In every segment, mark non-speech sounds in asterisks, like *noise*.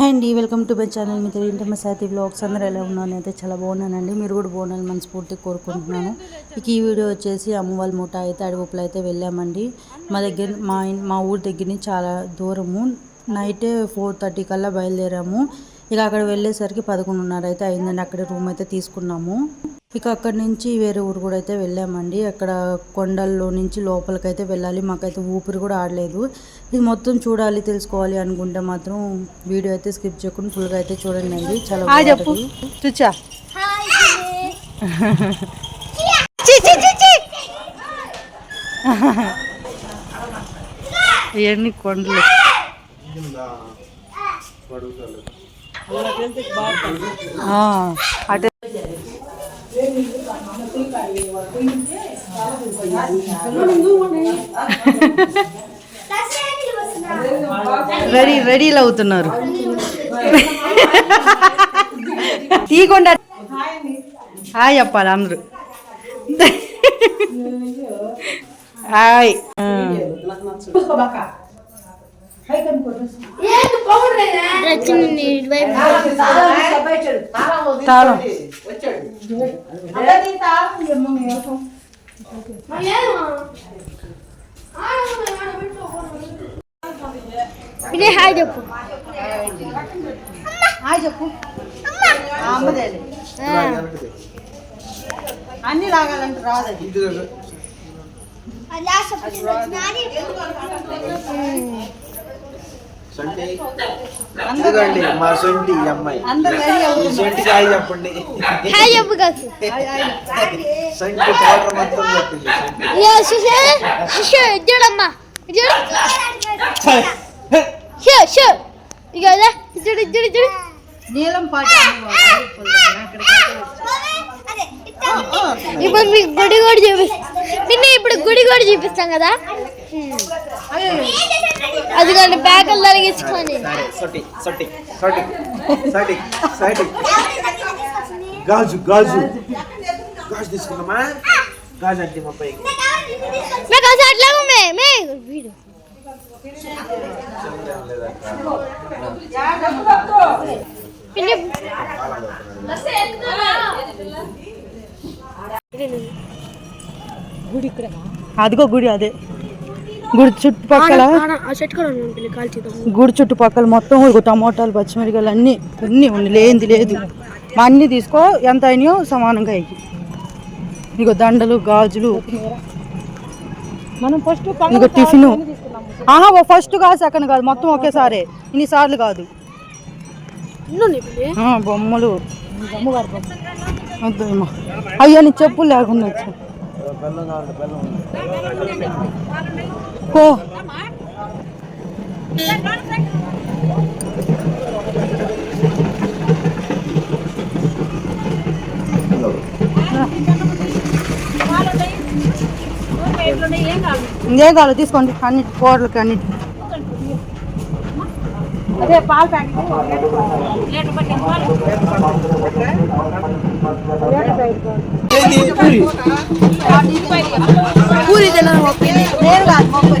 Hi అండి welcome to my channel మీ తెలియంటే మా సాతి బ్లాగ్స్ అందరూ ఎలా ఉన్నాను అయితే చాలా బాగున్నానండి. మీరు కూడా బాగున్నాను మనస్ఫూర్తి కోరుకుంటున్నాను. ఇక ఈ వీడియో వచ్చేసి అమ్మవాళ్ళ మూట అయితే అడవుపులు అయితే వెళ్ళామండి. మా దగ్గర మా మా ఊరి దగ్గర నుంచి చాలా దూరము. నైటే ఫోర్ థర్టీ కల్లా బయలుదేరాము. ఇక అక్కడ వెళ్ళేసరికి పదకొండున్నర అయితే అయిందండి. అక్కడ రూమ్ అయితే తీసుకున్నాము. ఇక అక్కడి నుంచి వేరే ఊరు కూడా అయితే వెళ్ళామండి. అక్కడ కొండల్లో నుంచి లోపలికైతే వెళ్ళాలి. మాకైతే ఊపిరి కూడా ఆడలేదు. ఇది మొత్తం చూడాలి తెలుసుకోవాలి అనుకుంటే మాత్రం వీడియో అయితే స్కిప్ చేయకుండా ఫుల్గా అయితే చూడండి అండి. చాలా చెప్పు. చుచ్చా ఇవన్నీ కొండలు. ఆ, అటే *laughs* *laughs* రెడీ రెడీలు అవుతున్నారు. తీయకుండా హాయ్ చెప్పాలి అందరూ. హాయ్. తాళం. ఇదే హాయ్ చెప్పు. హాయ్ చెప్పు. అన్ని లాగాలంటే రాదది సొంటి. ఇదిగోండి మా సొంటి అమ్మాయి. సొంటి కాయ చెప్పండి. చెప్పు సొంటి పౌడర్ మొత్తం చెప్పింది చూడమ్మా. చూడు. షూ షూ అదే చూడు చూడు చూడు నీలం పాటి ఇప్పుడు మీకు గుడి కూడా చూపిస్తాం నిన్న ఇప్పుడు గుడి కూడా చూపిస్తాం కదా? అది కానీ బ్యాగులు తొలగించుకొని. సరే సొట్టి సొట్టి సొట్టి సొట్టి సొట్టి గాజు గాజు. గాజు తీసుకున్నామా గాజు అంటే మా పైకి అట్లా మే మే వీడు. అదిగో గుడి అదే. గుడి చుట్టుపక్కల గుడి చుట్టుపక్కల మొత్తం ఇగో టమోటాలు పచ్చిమిరకాయలు అన్నీ అన్నీ ఉంది లేనిది లేదు. మా అన్నీ తీసుకో ఎంత అయినాయో సమానంగా అయ్యి. ఇగో దండలు గాజులు. మనం ఫస్ట్ ఇగో టిఫిన్. ఆహా ఓ ఫస్ట్ కాదు సెకండ్ కాదు మొత్తం ఒకేసారి. ఇన్నిసార్లు కాదు. ఆ, బొమ్మలు. అయ్యా నీ చెప్పులు లేకుండా వచ్చా. ఇంకేం కావాలి తీసుకోండి అన్నిటి కూరలకి అన్నిటి. అదే పాల పూరి. నేను కాదు ముప్పై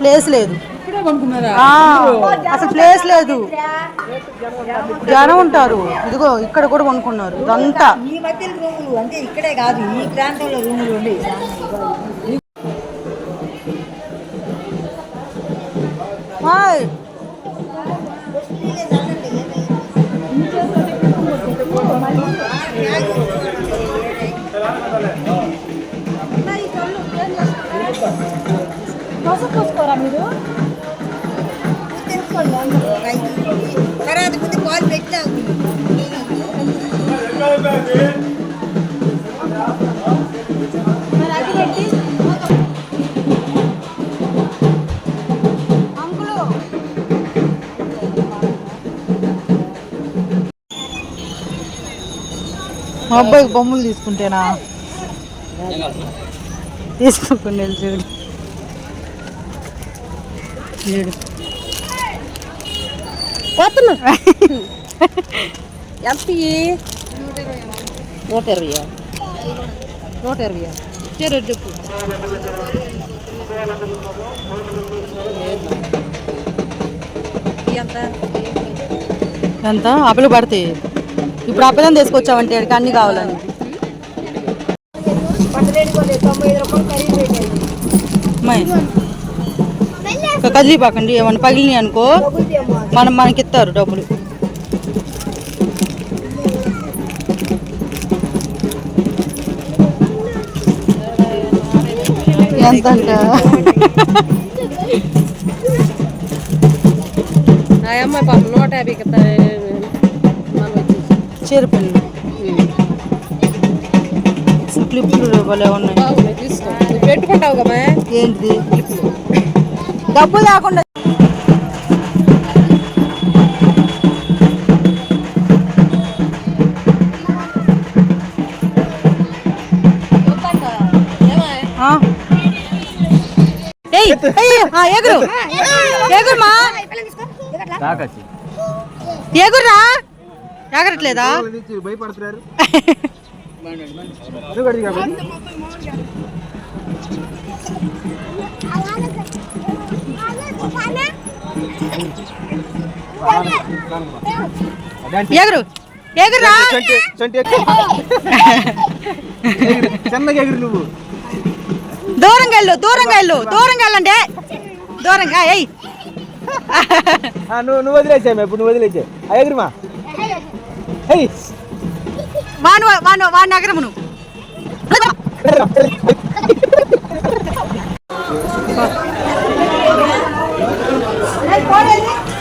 ప్లేస్ లేదు. అసలు ప్లేస్ లేదు. జనం ఉంటారు. ఇదిగో ఇక్కడ కూడా కొనుక్కున్నారు. ఇదంతా. ఈ మధ్య రూములు అంటే ఇక్కడే కాదు ఈ ప్రాంతంలో రూములు ఉండే. తర్వాత ముందు పాలు పెట్టినా మా అబ్బాయికి బొమ్మలు తీసుకుంటేనా? తీసుకోకుండా వెళ్ళి చూడు పోతున్నా. *laughs* ఎంత నూట ఇరవై నూట ఇరవై చెరు చెప్పు ఎంత? ఎంత? అప్పులు పడతాయి. ఇప్పుడు అప్పలం తీసుకొచ్చావంటే ఆడికి అన్ని కావాలని. అమ్మాయి ఇంకా కదిలిపాకండి ఏమన్నా పగిలినాయి అనుకో మనం మనకి ఇస్తారు డబ్బులు. ఎంత అమ్మాయి పాప నూట యాభైకి చేరుపల్లి క్లిప్పులు భలే ఉన్నాయి. పెట్టుకుంటావు కదా ఏంటిది? క్లిప్పులు డబ్బు లేకుండా ఆ. ఏయ్ ఏయ్, ఆ, ఎగురు ఎగురుమా ఎగురురా ఎగరట్లేదా భయపడుతున్నారు ఎగురు. ఎగురురా చిన్నగా ఎగురు నువ్వు. దూరంగా వెళ్ళు దూరంగా వెళ్ళు దూరంగా వెళ్ళండి. దూరంగా ఏయ్. ఆ, నువ్వు నువ్వు వదిలేసాము ఇప్పుడు నువ్వు వదిలేసా ఎగురుమా. వాను వాను వాని నగరము నువ్వు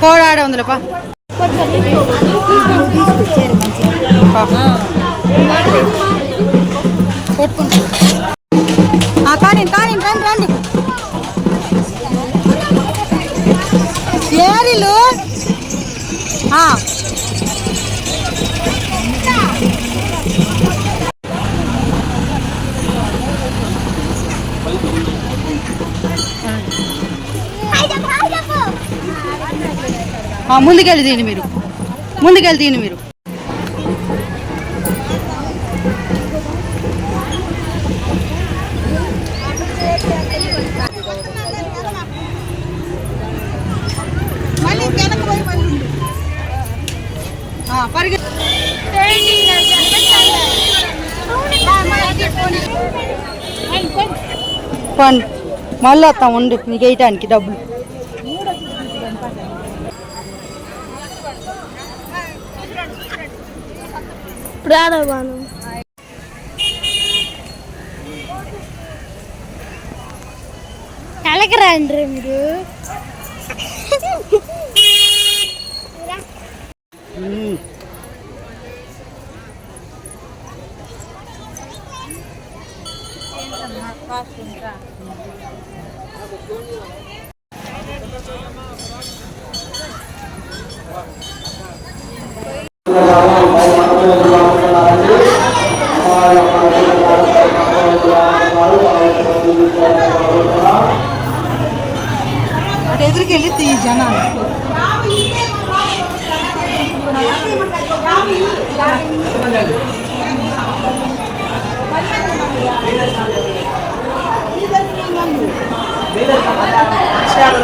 కోడాడే ఉందిలేపా కానీ కానీ రండి రండి. ఏరిలు? ముందుకెళ్ళి తీయండి మీరు. ముందుకెళ్ళి తీయండి మీరు. పండి మళ్ళీ వస్తాం ఉండు నీకు వేయటానికి డబ్బులు. ప్రాణవాను. కలకరండి మీరు. అటు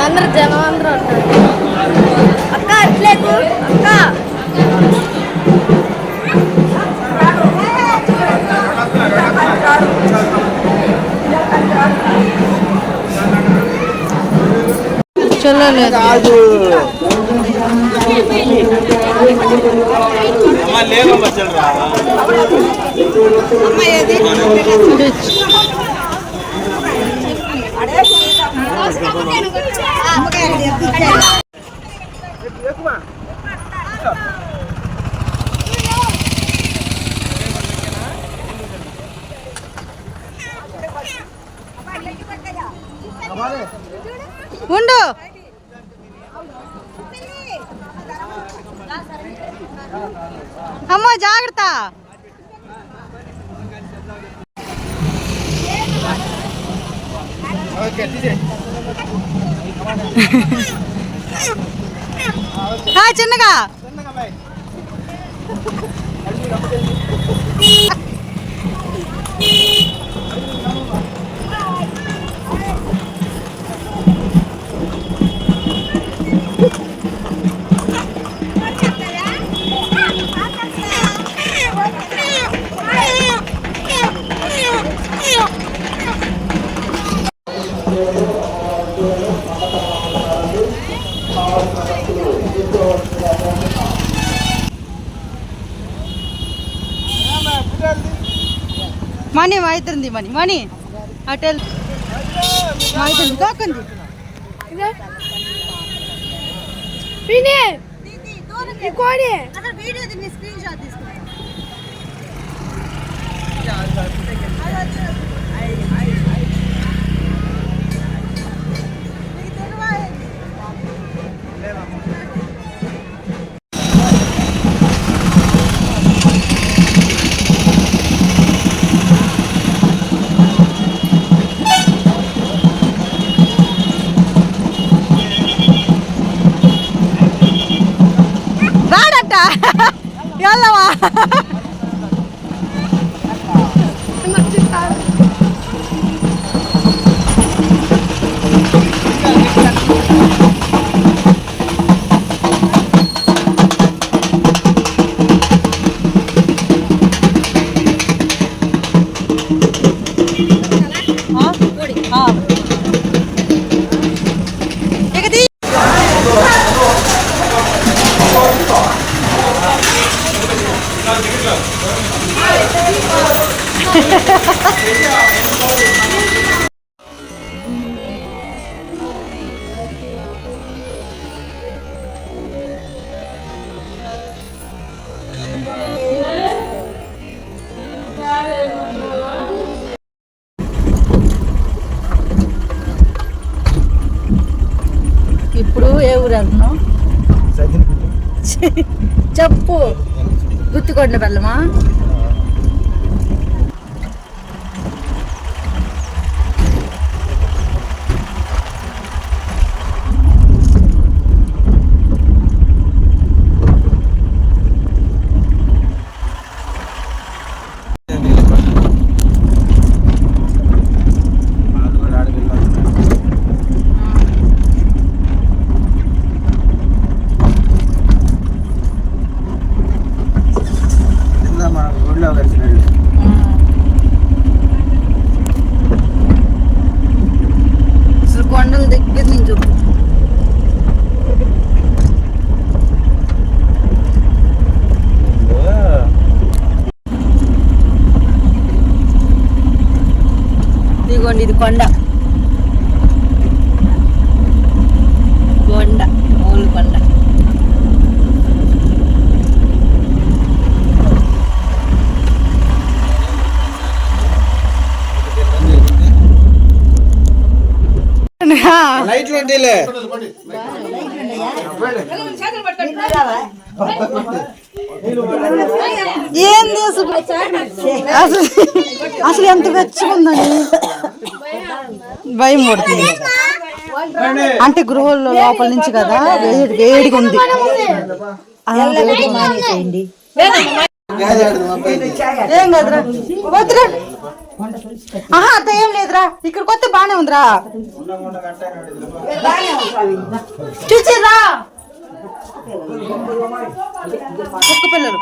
అందరూ జనం అందరూ అక్క అట్లేదు అక్క. చెల్లలేదు ఉండు మనీ మనీ అటెల్. మైతుంది కాకంది వినే. కోడి వీడియో స్క్రీన్ షాట్ సైకిల్ చెప్పు. గుత్తికొండ బెల్లమా మన ఊళ్ళో కలిసినట్టు అసలు కొండల దగ్గర నుంచి చెప్పు ఇదిగోండి ఇది కొండ కొండ ఓలు కొండ లైట్లు అంటేలే ఏంది అసలు అసలు అసలు ఎంత వెచ్చగుందండి భయం పడుతుంది అంటే గృహంలో లోపల నుంచి కదా వేడి వేడిగా ఉంది. ఏం కాదురా? వద్దురా. ఆహా అంత ఏం లేదురా. ఇక్కడికి వస్తే బానే ఉందిరా. చూసిరా కుక్క పిల్లలు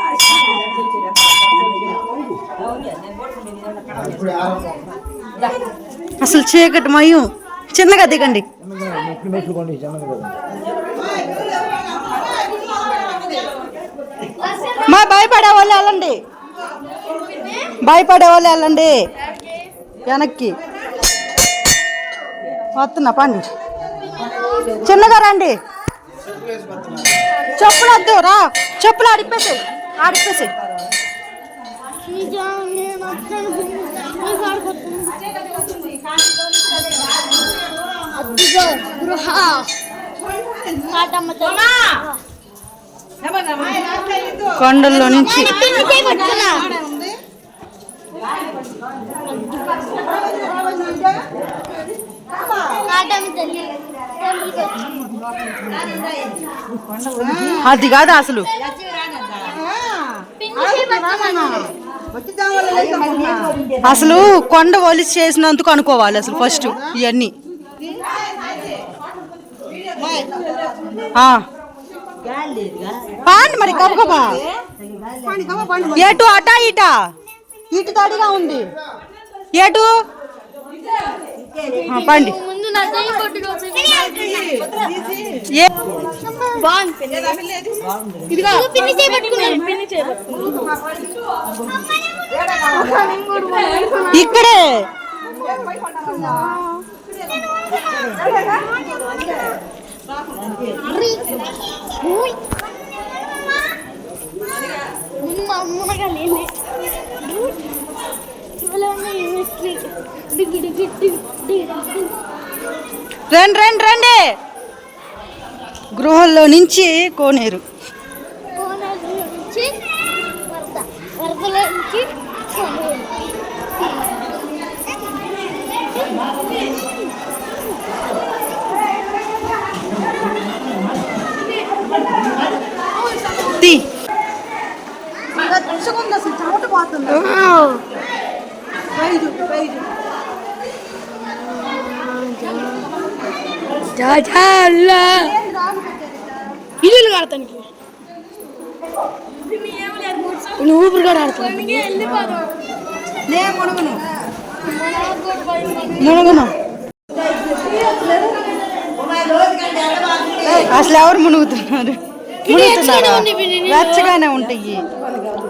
అసలు చీకటి మయం. చిన్నగా దిగండి. మా భయపడే వాళ్ళు వెళ్ళండి. భయపడే వాళ్ళు వెళ్ళండి. వెనక్కి. వస్తున్నా పండి చిన్నగా రండి. చెప్పులు వద్దు రా చెప్పులు ఆడిపేసాయి ఆడిపేసాయి అదిగో గృహ కాటమ్మ తల్లి. కొండల్లో నుంచి అది కాదు అసలు. అసలు కొండ ఒలిసి చేసినందుకు అనుకోవాలి అసలు ఫస్ట్ ఇవన్నీ. పాండి మరి కబగబా ఎటు అటా ఇటా? ఇటు తడిగా ఉంది. ఆ, పండి. ఇక్కడే. అమ్మగా లేలే డిగ్గి డిగ్గి డిగ్గి. రండి రండి రండి. గృహంలో నుంచి కోనేరు. కోనేరు నుంచి వరద వరదలో నుంచి కోనేరు తీ ఇల్లు కడతానికి. నువ్వు ఊపిరి కూడా ఆడతాను మునుగును. అసలు ఎవరు మునుగుతున్నారు? మునుగుతున్నారా? వెచ్చగానే ఉంటాయి.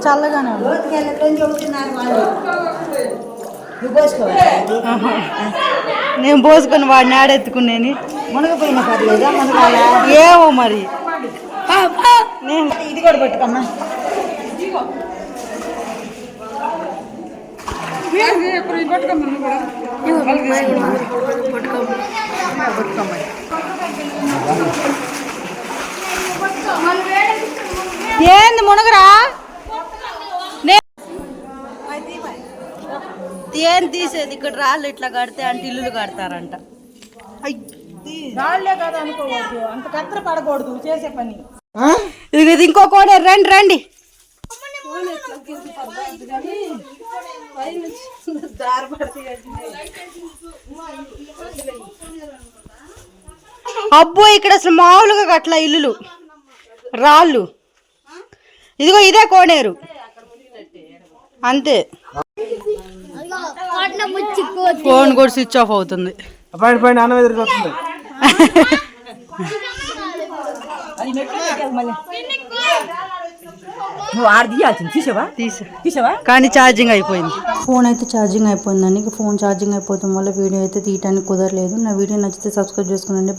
చల్లగానే ఉంటాయి. నేను పోసుకొని వాడిని ఆడెత్తుకునేని. మునగపోయిన పర్లేదా ఏమో మరి. నేను ఇది కూడా పెట్టుకమ్మా. ఏంది మునగరా? ఏం తీసేది? ఇక్కడ రాళ్ళు ఇట్లా కడితే అంటే ఇల్లులు కడతారంట. రాళ్ళే కదా అనుకోవద్దు అంత కత్తెర పడకూడదు చేసే పని. ఇది ఇది ఇంకో కోడే రండి రండి. అబ్బో ఇక్కడ అసలు మామూలుగా గట్ల ఇల్లులు. రాళ్ళు. ఇదిగో ఇదే కోనేరు అంతే. ఫోన్ కూడా స్విచ్ ఆఫ్ అవుతుంది. పైన పైన అన్నం ఎదురు వస్తుంది. నువ్వు ఆడ తీయాల్సింది. తీసావా? తీసా. తీసావా? కానీ ఛార్జింగ్ అయిపోయింది. ఫోన్ అయితే ఛార్జింగ్ అయిపోయిందండి. ఇక ఫోన్ ఛార్జింగ్ అయిపోవడం వల్ల వీడియో అయితే తీయడానికి కుదరలేదు. నా వీడియో నచ్చితే సబ్స్క్రైబ్ చేసుకునండి.